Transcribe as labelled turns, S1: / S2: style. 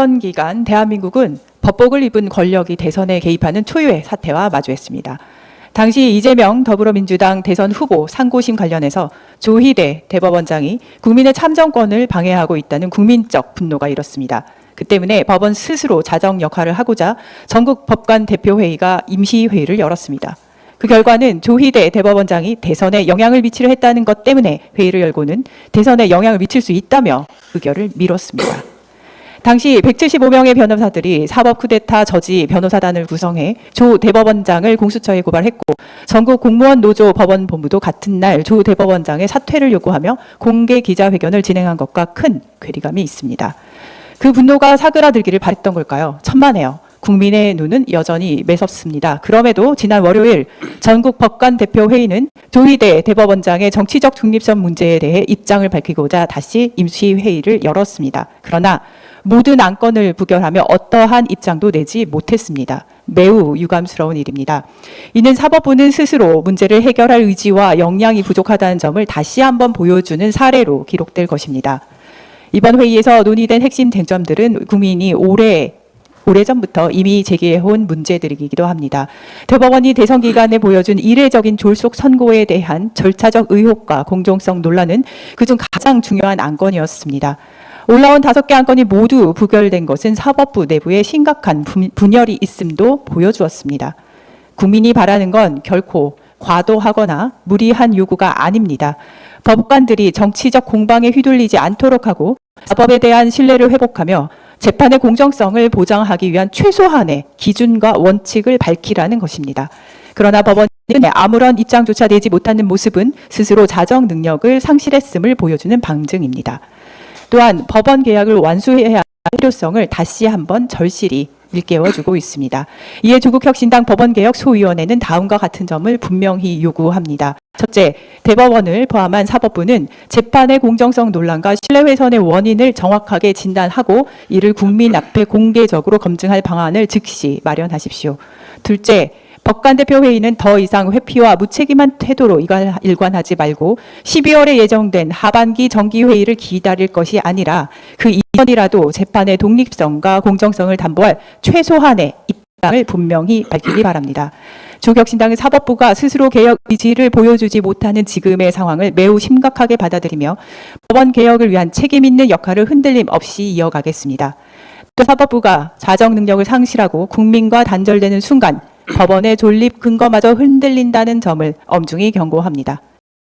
S1: 대선 기간 대한민국은 법복을 입은 권력이 대선에 개입하는 초유의 사태와 마주했습니다. 당시 이재명 더불어민주당 대선 후보 상고심 관련해서 조희대 대법원장이 국민의 참정권을 방해하고 있다는 국민적 분노가 일었습니다. 그 때문에 법원 스스로 자정 역할을 하고자 전국 법관 대표회의가 임시회의를 열었습니다. 그 결과는 조희대 대법원장이 대선에 영향을 미치려 했다는 것 때문에 회의를 열고는 대선에 영향을 미칠 수 있다며 의결을 미뤘습니다. 당시 175명의 변호사들이 사법 쿠데타 저지 변호사단을 구성해 조 대법원장을 공수처에 고발했고 전국 공무원 노조 법원 본부도 같은 날 조 대법원장의 사퇴를 요구하며 공개 기자회견을 진행한 것과 큰 괴리감이 있습니다. 그 분노가 사그라들기를 바랬던 걸까요? 천만에요. 국민의 눈은 여전히 매섭습니다. 그럼에도 지난 월요일 전국 법관 대표 회의는 조희대 대법원장의 정치적 중립성 문제에 대해 입장을 밝히고자 다시 임시 회의를 열었습니다. 그러나 모든 안건을 부결하며 어떠한 입장도 내지 못했습니다. 매우 유감스러운 일입니다. 이는 사법부는 스스로 문제를 해결할 의지와 역량이 부족하다는 점을 다시 한번 보여주는 사례로 기록될 것입니다. 이번 회의에서 논의된 핵심 쟁점들은 국민이 오래 오래전부터 이미 제기해온 문제들이기도 합니다. 대법원이 대선 기간에 보여준 이례적인 졸속 선고에 대한 절차적 의혹과 공정성 논란은 그중 가장 중요한 안건이었습니다. 올라온 다섯 개 안건이 모두 부결된 것은 사법부 내부에 심각한 분- 분열이 있음도 보여주었습니다. 국민이 바라는 건 결코 과도하거나 무리한 요구가 아닙니다. 법관들이 정치적 공방에 휘둘리지 않도록 하고 사법에 대한 신뢰를 회복하며 재판의 공정성을 보장하기 위한 최소한의 기준과 원칙을 밝히라는 것입니다. 그러나 법원이 아무런 입장조차 내지 못하는 모습은 스스로 자정 능력을 상실했음을 보여주는 방증입니다. 또한 법원 계약을 완수해야 할 필요성을 다시 한번 절실히 일깨워주고 있습니다. 이에 조국혁신당 법원개혁 소위원회는 다음과 같은 점을 분명히 요구합니다. 첫째, 대법원을 포함한 사법부는 재판의 공정성 논란과 신뢰훼손의 원인을 정확하게 진단하고 이를 국민 앞에 공개적으로 검증할 방안을 즉시 마련하십시오. 둘째, 법관대표 회의는 더 이상 회피와 무책임한 태도로 일관하지 말고 12월에 예정된 하반기 정기회의를 기다릴 것이 아니라 그 이전이라도 재판의 독립성과 공정성을 담보할 최소한의 입장을 분명히 밝히기 바랍니다. 조격신당은 사법부가 스스로 개혁 의지를 보여주지 못하는 지금의 상황을 매우 심각하게 받아들이며 법원 개혁을 위한 책임 있는 역할을 흔들림 없이 이어가겠습니다. 또 사법부가 자정 능력을 상실하고 국민과 단절되는 순간 법원의 존립 근거마저 흔들린다는 점을 엄중히 경고합니다.